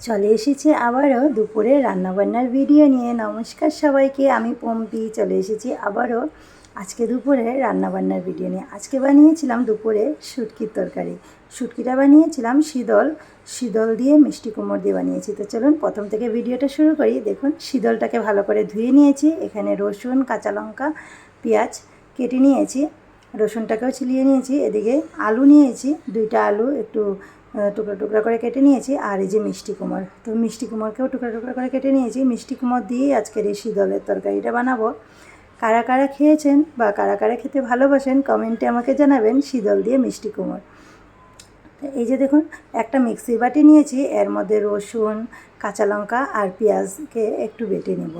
চলে এসেছি আবারও দুপুরে রান্নাবান্নার ভিডিও নিয়ে। নমস্কার সবাইকে, আমি পম্পি, চলে এসেছি আবারও আজকে দুপুরে রান্নাবান্নার ভিডিও নিয়ে। আজকে বানিয়েছিলাম দুপুরে শুটকির তরকারি। শুটকিটা বানিয়েছিলাম শীতল। শীতল দিয়ে মিষ্টি কুমড় দিয়ে বানিয়েছি। তো চলুন, প্রথম থেকে ভিডিওটা শুরু করি। দেখুন, শীতলটাকে ভালো করে ধুয়ে নিয়েছি। এখানে রসুন, কাঁচা লঙ্কা, পেঁয়াজ কেটে নিয়েছি। রসুনটাকেও ছিলিয়ে নিয়েছি। এদিকে আলু নিয়েছি। দুইটা আলু, একটু টুকরা টুকরা করে কেটে নিয়েছি, আর এই যে মিষ্টি কুমড়। তো মিষ্টি কুমড়কেও টুকরা টুকরা করে কেটে নিয়েছি। মিষ্টি কুমড় দিয়েই আজকের এই শীতলের তরকারিটা বানাবো। কারা কারা খেয়েছেন বা কারা কারা খেতে ভালোবাসেন, কমেন্টে আমাকে জানাবেন শীতল দিয়ে মিষ্টি কুমড়। এই যে দেখুন, একটা মিক্সির বাটি নিয়েছি, এর মধ্যে রসুন, কাঁচা লঙ্কা আর পেঁয়াজকে একটু বেটে নেব।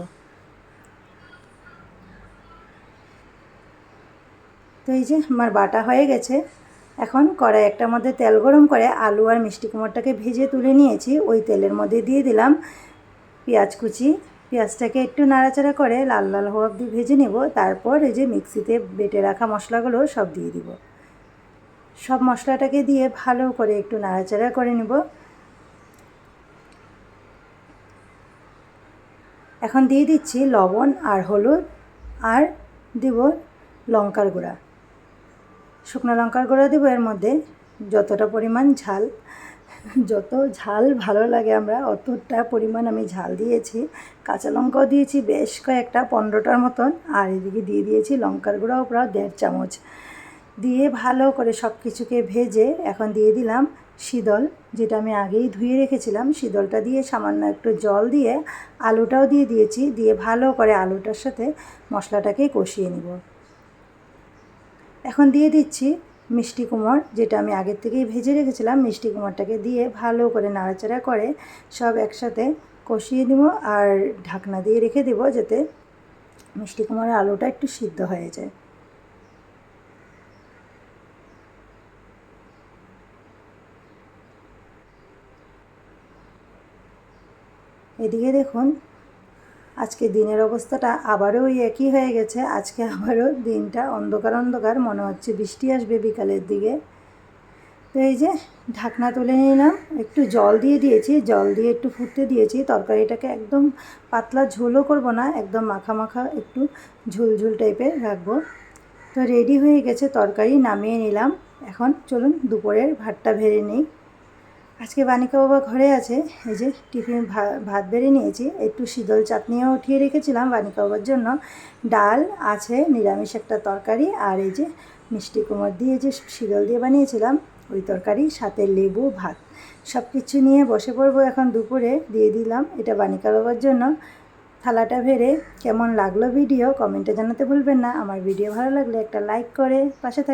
তো এই যে আমার বাটা হয়ে গেছে। এখন কড়াই একটার মধ্যে তেল গরম করে আলু আর মিষ্টি কুমড়টাকে ভেজে তুলে নিয়েছি। ওই তেলের মধ্যে দিয়ে দিলাম পেঁয়াজ কুচি। পেঁয়াজটাকে একটু নাড়াচাড়া করে লাল লাল হওয়া অবধি ভেজে নেব। তারপর এই যে মিক্সিতে বেটে রাখা মশলাগুলো সব দিয়ে দিব। সব মশলাটাকে দিয়ে ভালো করে একটু নাড়াচাড়া করে নেব। এখন দিয়ে দিচ্ছি লবণ আর হলুদ আর দিব লঙ্কার গুঁড়া। শুকনো লঙ্কার গুঁড়া দেবো, এর মধ্যে যতটা পরিমাণ ঝাল, যত ঝাল ভালো লাগে আমরা, অতটা পরিমাণ আমি ঝাল দিয়েছি। কাঁচা লঙ্কাও দিয়েছি বেশ কয়েকটা, পনেরোটার মতন, আর এদিকে দিয়ে দিয়েছি লঙ্কার গুঁড়াও প্রায় দেড় চামচ। দিয়ে ভালো করে সব কিছুকে ভেজে এখন দিয়ে দিলাম শীতল, যেটা আমি আগেই ধুয়ে রেখেছিলাম। শীতলটা দিয়ে সামান্য একটু জল দিয়ে আলুটাও দিয়ে দিয়েছি, দিয়ে ভালো করে আলুটার সাথে মশলাটাকে কষিয়ে নিব। এখন দিয়ে দিচ্ছি মিষ্টি কুমড়, যেটা আমি আগের থেকেই ভেজে রেখেছিলাম। মিষ্টি কুমড়টাকে দিয়ে ভালো করে নাড়াচাড়া করে সব একসাথে কষিয়ে দিব আর ঢাকনা দিয়ে রেখে দেব যাতে মিষ্টি কুমড়ের আলুটা একটু সিদ্ধ হয়ে যায়। এদিকে দেখুন আজকে দিনের অবস্থাটা আবারও ওই একই হয়ে গেছে। আজকে আবারও দিনটা অন্ধকার অন্ধকার, মনে হচ্ছে বৃষ্টি আসবে বিকালের দিকে। তো এই যে ঢাকনা তুলে নিলাম, একটু জল দিয়ে দিয়েছি, জল দিয়ে একটু ফুটতে দিয়েছি। তরকারিটাকে একদম পাতলা ঝোলও করব না, একদম মাখা মাখা একটু ঝুল ঝুল টাইপের রাখব। তো রেডি হয়ে গেছে তরকারি, নামিয়ে নিলাম। এখন চলুন দুপুরের ভাতটা ভেড়ে নিই। আজকে বানিকা বাবা ঘরে আছে, এই যে টিফিন ভাত বেড়ে নিয়েছি, একটু শীতল চাটনিও উঠিয়ে রেখেছিলাম বানিকা বাবার জন্য। ডাল, আছে, নিরামিষ একটা তরকারি, আর এই যে মিষ্টি কুমড় দিয়ে যে শীতল দিয়ে বানিয়েছিলাম, ওই তরকারি, সাথে লেবু, ভাত। সব কিছু নিয়ে বসে পড়ব এখন দুপুরে, দিয়ে দিলাম এটা বানিকা বাবার জন্য। থালাটা ভেড়ে কেমন লাগল ভিডিও কমেন্টে জানাতে ভুলবেন না। আমার ভিডিও ভালো লাগলে একটা লাইক করে পাশে থাকবে